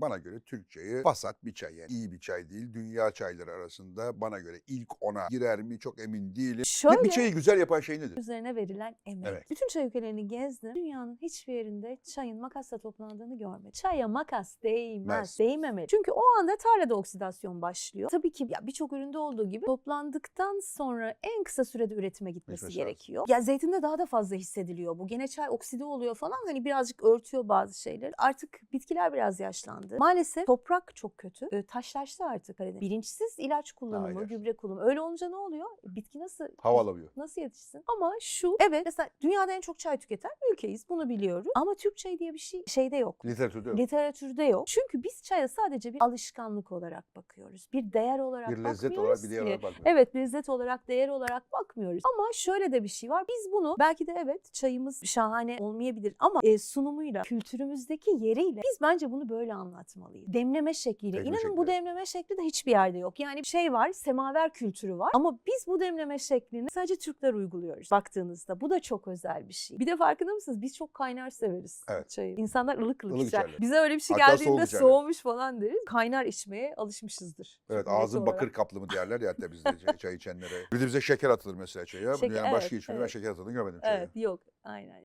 Bana göre Türk çayı vasat bir çay yani. iyi bir çay değil. Dünya çayları arasında bana göre ilk ona girer mi çok emin değilim. Şöyle Bir, çayı güzel yapan şey nedir? üzerine verilen emek. Evet. Bütün çay ülkelerini gezdim. Dünyanın hiçbir yerinde çayın makasla toplandığını görmedim. Çaya makas değmez. Mez. Değmemeli. Çünkü o anda tarlada oksidasyon başlıyor. Tabii ki ya birçok üründe olduğu gibi toplandıktan sonra en kısa sürede üretime gitmesi lazım. gerekiyor. Ya zeytinde daha da fazla hissediliyor bu. Gene çay okside oluyor falan hani birazcık örtüyor bazı şeyleri. Artık bitkiler biraz yaşlandı. Maalesef toprak çok kötü. Ee, Taşlaştı artık. Karadeniz. Bilinçsiz ilaç kullanımı, ilaç. gübre kullanımı. Öyle olunca ne oluyor? Bitki nasıl Hava alamıyor. Nasıl yetişsin? Ama şu evet mesela dünyada en çok çay tüketen ülkeyiz bunu biliyoruz. Ama Türk çayı diye bir şey şeyde yok. Literatürde yok. Literatürde yok. Çünkü biz çaya sadece bir alışkanlık olarak bakıyoruz. Bir değer olarak Bir lezzet bakmıyoruz olarak bir diğer ki. olarak. Evet lezzet olarak, değer olarak bakmıyoruz. Ama şöyle de bir şey var. Biz bunu belki de evet çayımız şahane olmayabilir ama e, sunumuyla, kültürümüzdeki yeriyle biz bence bunu böyle anlatmalıyız. Demleme şekliyle. Demleme İnanın şekli, bu demleme şekli de hiçbir yerde yok. Yani bir şey var, semaver kültürü var ama biz bu demleme şeklini sadece Türkler uyguluyoruz baktığınızda. Bu da çok özel bir şey. Bir de farkında mısınız? Biz çok kaynar severiz Evet. çayı. İnsanlar ılık ılık, Ilık içer. içerler. Bize öyle bir şey Hatta geldiğinde soğumuş falan deriz. Kaynar içmeye alışmışızdır. Evet ağzın olarak. bakır kaplı mı derler ya hatta bizde çay- içenlere. Bir de bize şeker atılır mesela çaya. Şeker, Dünyanın başka evet, ben evet. şeker atıldığını görmedim çaya. Evet yok aynen.